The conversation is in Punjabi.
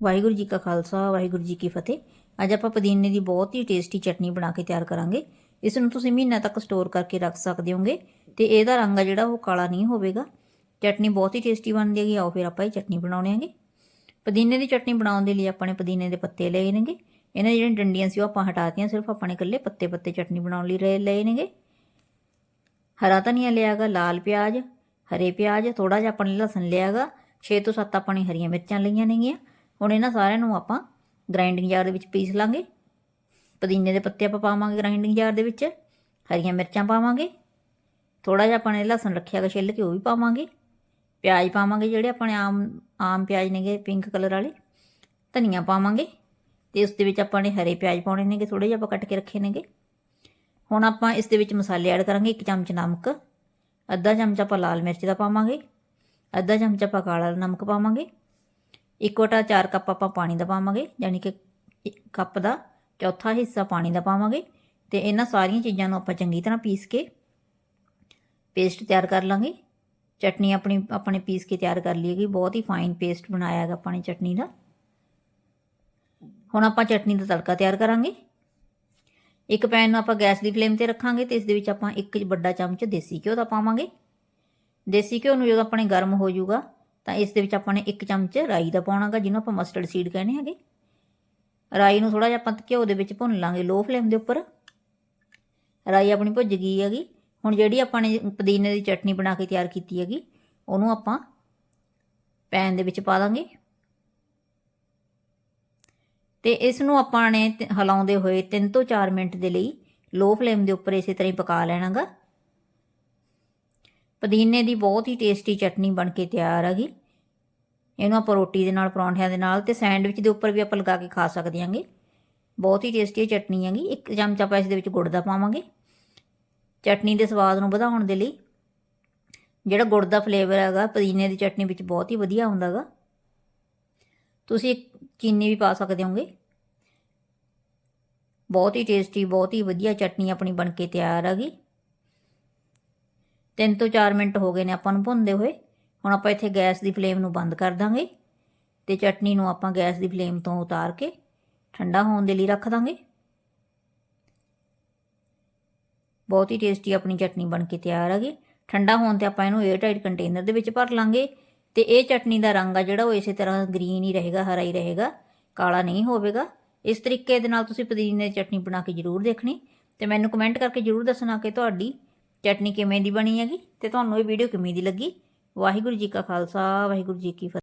ਵਾਹਿਗੁਰੂ ਜੀ ਕਾ ਖਾਲਸਾ, ਵਾਹਿਗੁਰੂ ਜੀ ਕੀ ਫਤਿਹ। ਅੱਜ ਆਪਾਂ ਪੁਦੀਨੇ ਦੀ ਬਹੁਤ ਹੀ ਟੇਸਟੀ ਚਟਨੀ ਬਣਾ ਕੇ ਤਿਆਰ ਕਰਾਂਗੇ। ਇਸ ਨੂੰ ਤੁਸੀਂ ਮਹੀਨਾ ਤੱਕ ਸਟੋਰ ਕਰਕੇ ਰੱਖ ਸਕਦੇ ਹੋਗੇ ਤੇ ਇਹਦਾ ਰੰਗ ਆ ਜਿਹੜਾ ਉਹ ਕਾਲਾ ਨਹੀਂ ਹੋਵੇਗਾ। ਚਟਨੀ ਬਹੁਤ ਹੀ ਟੇਸਟੀ ਬਣਦੀ ਹੈਗੀ, ਆਓ ਫਿਰ ਆਪਾਂ ਇਹ ਚਟਨੀ ਬਣਾਉਣੇ ਆਂਗੇ ਪੁਦੀਨੇ ਦੀ ਚਟਨੀ ਬਣਾਉਣ ਦੇ ਲਈ ਆਪਾਂ ਨੇ ਪੁਦੀਨੇ ਦੇ ਪੱਤੇ ਲਏ ਨੇਗੇ। ਇਹਨਾਂ ਜਿਹੜੀਆਂ ਡੰਡੀਆਂ ਸੀ ਉਹ ਆਪਾਂ ਹਟਾਤੀਆਂ, ਸਿਰਫ ਆਪਾਂ ਨੇ ਇਕੱਲੇ ਪੱਤੇ ਪੱਤੇ ਚਟਨੀ ਬਣਾਉਣ ਲਈ ਲਏ ਲਏ ਨੇਗੇ। ਹਰਾ ਧਨੀਆ ਲਿਆਗਾ, ਲਾਲ ਪਿਆਜ਼, ਹਰੇ ਪਿਆਜ਼ ਥੋੜਾ ਜਿਹਾ ਆਪਾਂ ਨੇ ਲਸਣ ਲਿਆਗਾ 6 ਤੋਂ 7 ਆਪਾਂ ਨੇ ਹਰੀਆਂ ਮਿਰਚਾਂ ਲਈਆਂ ਨੇਗੀਆਂ। ਹੁਣ ਇਹਨਾਂ ਸਾਰਿਆਂ ਨੂੰ ਆਪਾਂ ਗ੍ਰਾਈਂਡਿੰਗ ਜਾਰ ਦੇ ਵਿੱਚ ਪੀਸ ਲਾਂਗੇ। ਪੁਦੀਨੇ ਦੇ ਪੱਤੇ ਆਪਾਂ ਪਾਵਾਂਗੇ ਗ੍ਰਾਈਂਡਿੰਗ ਜਾਰ ਦੇ ਵਿੱਚ, ਹਰੀਆਂ ਮਿਰਚਾਂ ਪਾਵਾਂਗੇ। ਥੋੜਾ ਜਿਹਾ ਆਪਾਂ ਨੇ ਲਸਣ ਰੱਖਿਆ ਗਾ ਛਿੱਲ ਕੇ, ਉਹ ਵੀ ਪਾਵਾਂਗੇ। ਪਿਆਜ਼ ਪਾਵਾਂਗੇ ਜਿਹੜੇ ਆਪਣੇ ਆਮ ਆਮ ਪਿਆਜ਼ ਨੇਗੇ ਪਿੰਕ ਕਲਰ ਵਾਲੇ। ਧਨੀਆ ਪਾਵਾਂਗੇ ਤੇ ਉਸ ਦੇ ਵਿੱਚ ਆਪਾਂ ਨੇ ਹਰੇ ਪਿਆਜ਼ ਪਾਉਣੇ ਨੇਗੇ ਥੋੜੇ ਜਿਹਾ ਆਪਾਂ ਕੱਟ ਕੇ ਰੱਖੇ ਨੇਗੇ। ਹੁਣ ਆਪਾਂ ਇਸ ਦੇ ਵਿੱਚ ਮਸਾਲੇ ਐਡ ਕਰਾਂਗੇ, ਇੱਕ ਚਮਚ ਨਮਕ, ਅੱਧਾ ਚਮਚ ਆਪਾਂ ਲਾਲ ਮਿਰਚ ਦਾ ਪਾਵਾਂਗੇ, ਅੱਧਾ ਚਮਚ ਆਪਾਂ ਕਾਲਾ ਨਮਕ ਪਾਵਾਂਗੇ। ਇੱਕ ਵਟਾ 4 ਕੱਪ ਆਪਾਂ ਪਾਣੀ ਦਾ ਪਾਵਾਂਗੇ ਯਾਨੀ ਕਿ ਕੱਪ ਦਾ ਚੌਥਾ ਹਿੱਸਾ ਪਾਣੀ ਦਾ ਪਾਵਾਂਗੇ ਤੇ ਇਹਨਾਂ ਸਾਰੀਆਂ ਚੀਜ਼ਾਂ ਨੂੰ ਆਪਾਂ ਚੰਗੀ ਤਰ੍ਹਾਂ ਪੀਸ ਕੇ ਪੇਸਟ ਤਿਆਰ ਕਰ ਲਾਂਗੇ। ਚਟਨੀ ਆਪਣੀ, ਆਪਣੇ ਪੀਸ ਕੇ ਤਿਆਰ ਕਰ ਲਈਏਗੀ ਬਹੁਤ ਹੀ ਫਾਈਨ ਪੇਸਟ ਬਣਾਇਆ ਹੈਗਾ ਆਪਾਂ ਨੇ ਚਟਨੀ ਦਾ। ਹੁਣ ਆਪਾਂ ਚਟਨੀ ਦਾ ਤੜਕਾ ਤਿਆਰ ਕਰਾਂਗੇ। ਇੱਕ ਪੈਨ ਨੂੰ ਆਪਾਂ ਗੈਸ ਦੀ ਫਲੇਮ ਤੇ ਰੱਖਾਂਗੇ ਤੇ ਇਸ ਦੇ ਵਿੱਚ ਆਪਾਂ ਇੱਕ ਵੱਡਾ ਚਮਚ ਦੇਸੀ ਘਿਓ ਦਾ ਪਾਵਾਂਗੇ। ਦੇਸੀ ਘਿਓ ਨੂੰ ਜਦੋਂ ਆਪਣੇ ਗਰਮ ਹੋ ਜਾਊਗਾ ਤਾਂ ਇਸ ਦੇ ਵਿੱਚ ਆਪਾਂ ਨੇ ਇੱਕ ਚਮਚ ਰਾਈ ਦਾ ਪਾਉਣਾਗਾ ਜਿਹਨੂੰ ਆਪਾਂ ਮਸਟਰਡ ਸੀਡ ਕਹਿੰਦੇ ਹੈਗੇ। ਰਾਈ ਨੂੰ ਥੋੜਾ ਜਿਹਾ ਆਪਾਂ ਘਿਓ ਦੇ ਵਿੱਚ ਭੁੰਨ ਲਾਂਗੇ ਲੋ ਫਲੇਮ ਦੇ ਉੱਪਰ। ਰਾਈ ਆਪਣੀ ਭੁੱਜ ਗਈ ਹੈਗੀ। ਹੁਣ ਜਿਹੜੀ ਆਪਾਂ ਨੇ ਪੁਦੀਨੇ ਦੀ ਚਟਨੀ ਬਣਾ ਕੇ ਤਿਆਰ ਕੀਤੀ ਹੈਗੀ, ਉਹਨੂੰ ਆਪਾਂ ਪੈਨ ਦੇ ਵਿੱਚ ਪਾ ਦਾਂਗੇ। ਤੇ ਇਸ ਨੂੰ ਆਪਾਂ ਨੇ ਹਿਲਾਉਂਦੇ ਹੋਏ 3 ਤੋਂ 4 ਮਿੰਟ ਦੇ ਲਈ ਲੋ ਫਲੇਮ ਦੇ ਉੱਪਰ ਇਸੇ ਤਰ੍ਹਾਂ ਹੀ ਪਕਾ ਲੈਣਾਗਾ ਪੁਦੀਨੇ ਦੀ ਬਹੁਤ ਹੀ ਟੇਸਟੀ ਚਟਨੀ ਬਣ ਕੇ ਤਿਆਰ ਹੈਗੀ ਇਹਨੂੰ ਆਪਾਂ ਰੋਟੀ ਦੇ ਨਾਲ, ਪਰੌਂਠਿਆਂ ਦੇ ਨਾਲ ਤੇ ਸੈਂਡਵਿਚ ਦੇ ਉੱਪਰ ਵੀ ਆਪਾਂ ਲਗਾ ਕੇ ਖਾ ਸਕਦੇ ਹਾਂਗੇ ਬਹੁਤ ਹੀ ਟੇਸਟੀ ਚਟਨੀ ਹੈਗੀ। ਇੱਕ ਚਮਚ ਆਪਾਂ ਇਸ ਦੇ ਵਿੱਚ ਗੁੜ ਦਾ ਪਾਵਾਂਗੇ। ਚਟਨੀ ਦੇ ਸਵਾਦ ਨੂੰ ਵਧਾਉਣ ਦੇ ਲਈ ਜਿਹੜਾ ਗੁੜ ਦਾ ਫਲੇਵਰ ਹੈਗਾ, ਪੁਦੀਨੇ ਦੀ ਚਟਨੀ ਵਿੱਚ ਬਹੁਤ ਹੀ ਵਧੀਆ ਹੁੰਦਾ ਹੈਗਾ। ਤੁਸੀਂ ਚੀਨੀ ਵੀ ਪਾ ਸਕਦੇ ਹੋਗੇ। ਬਹੁਤ ਹੀ ਟੇਸਟੀ ਬਹੁਤ ਹੀ ਵਧੀਆ ਚਟਨੀ ਆਪਣੀ ਬਣ ਕੇ ਤਿਆਰ ਹੈਗੀ ਤਿੰਨ ਤੋਂ 4 ਮਿੰਟ ਹੋ ਗਏ ਨੇ ਆਪਾਂ ਨੂੰ ਭੁੰਨਦੇ ਹੋਏ। ਹੁਣ ਆਪਾਂ ਇੱਥੇ ਗੈਸ ਦੀ ਫਲੇਮ ਨੂੰ ਬੰਦ ਕਰ ਦਾਂਗੇ ਤੇ ਚਟਨੀ ਨੂੰ ਆਪਾਂ ਗੈਸ ਦੀ ਫਲੇਮ ਤੋਂ ਉਤਾਰ ਕੇ ਠੰਡਾ ਹੋਣ ਦੇ ਲਈ ਰੱਖ ਦਾਂਗੇ। ਬਹੁਤ ਹੀ ਟੇਸਟੀ ਆਪਣੀ ਚਟਨੀ ਬਣ ਕੇ ਤਿਆਰ ਹੈਗੀ ਠੰਡਾ ਹੋਣ ਤੇ ਆਪਾਂ ਇਹਨੂੰ 에ਅਰ ਟਾਈਟ ਕੰਟੇਨਰ ਦੇ ਵਿੱਚ ਭਰ ਲਾਂਗੇ ਤੇ ਇਹ ਚਟਨੀ ਦਾ ਰੰਗ ਆ ਜਿਹੜਾ ਉਹ ਇਸੇ ਤਰ੍ਹਾਂ ਗ੍ਰੀਨ ਹੀ ਰਹੇਗਾ, ਹਰਾ ਹੀ ਰਹੇਗਾ, ਕਾਲਾ ਨਹੀਂ ਹੋਵੇਗਾ। ਇਸ ਤਰੀਕੇ ਦੇ ਨਾਲ ਤੁਸੀਂ ਪੁਦੀਨੇ ਦੀ ਚਟਨੀ ਬਣਾ ਕੇ ਜ਼ਰੂਰ ਦੇਖਣੀ ਤੇ ਮੈਨੂੰ ਕਮੈਂਟ ਕਰਕੇ ਜ਼ਰੂਰ ਦੱਸਣਾ ਕਿ ਤੁਹਾਡੀ ਚਟਨੀ ਕਿਵੇਂ ਦੀ ਬਣੀ ਹੈਗੀ ਤੇ ਤੁਹਾਨੂੰ ਇਹ ਵੀਡੀਓ ਕਿਵੇਂ ਦੀ ਲੱਗੀ? ਵਾਹਿਗੁਰੂ ਜੀ ਕਾ ਖਾਲਸਾ, ਵਾਹਿਗੁਰੂ ਜੀ ਕੀ ਫਤਿਹ।